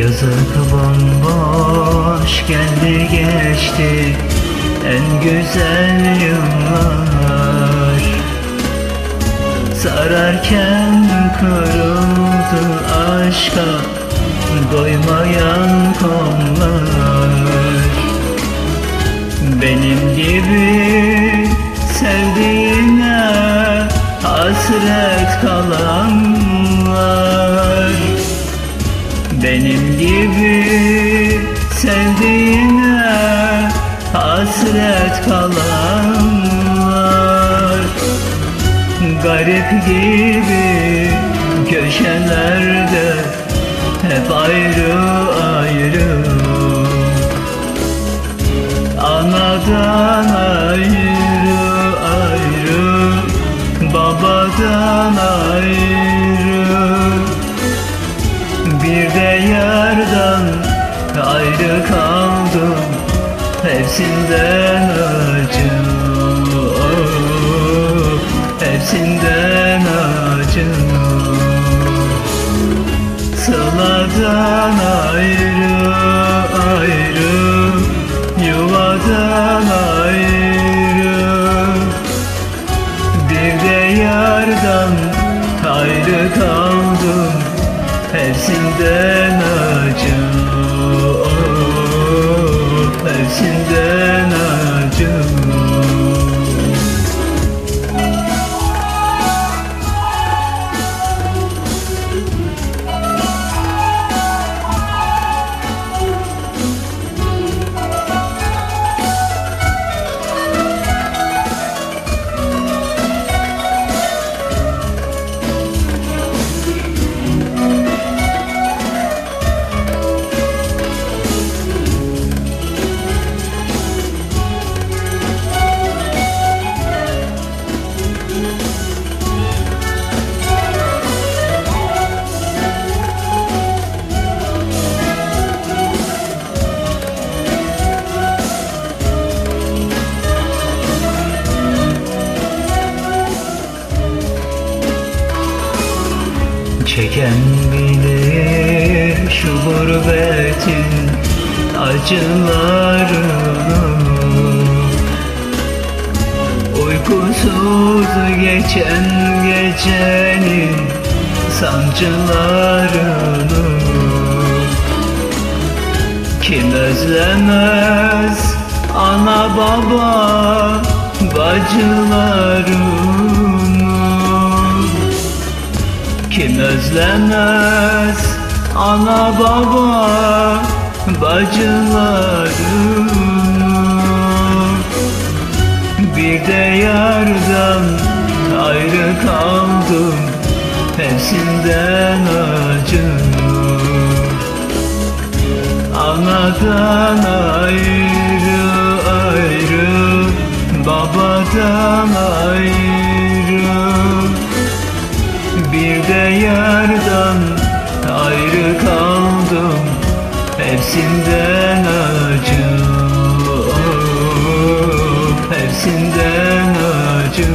Yazık bomboş geldi geçti. En güzel yıllar. Sararken kırıldı aşka Doymayan kollar. Benim gibi sevdiğine hasret kalanlar gibi sevdiğine hasret kalanlar. Garip gibi köşelerde hep ayrı ayrı. Anadan ayrı ayrı Babadan ayrı ayrı kaldım. Hepsinden acı. Oh, Hepsinden acı. Sıladan ayrı ayrı. Yuvadan ayrı. Bir de yardan ayrı kaldım. Hepsinden acı Çeken bilir şu gurbetin acılarını Uykusuz geçen gecenin sancılarını Kim özlemez ana baba bacılarını kim özlemez ana baba bacılarını. Bir de yardan ayrı kaldım hepsinden acı Anadan ayrı ayrı babadan ayrı Hepsinden acı. Oh, Hepsinden acı.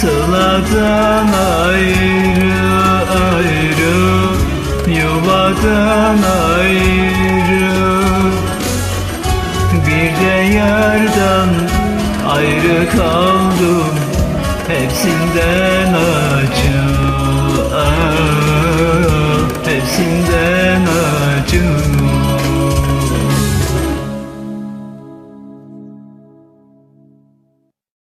Sıladan ayrı ayrı. Yuvadan ayrı. Bir de yardan ayrı kaldım. Hepsinden you.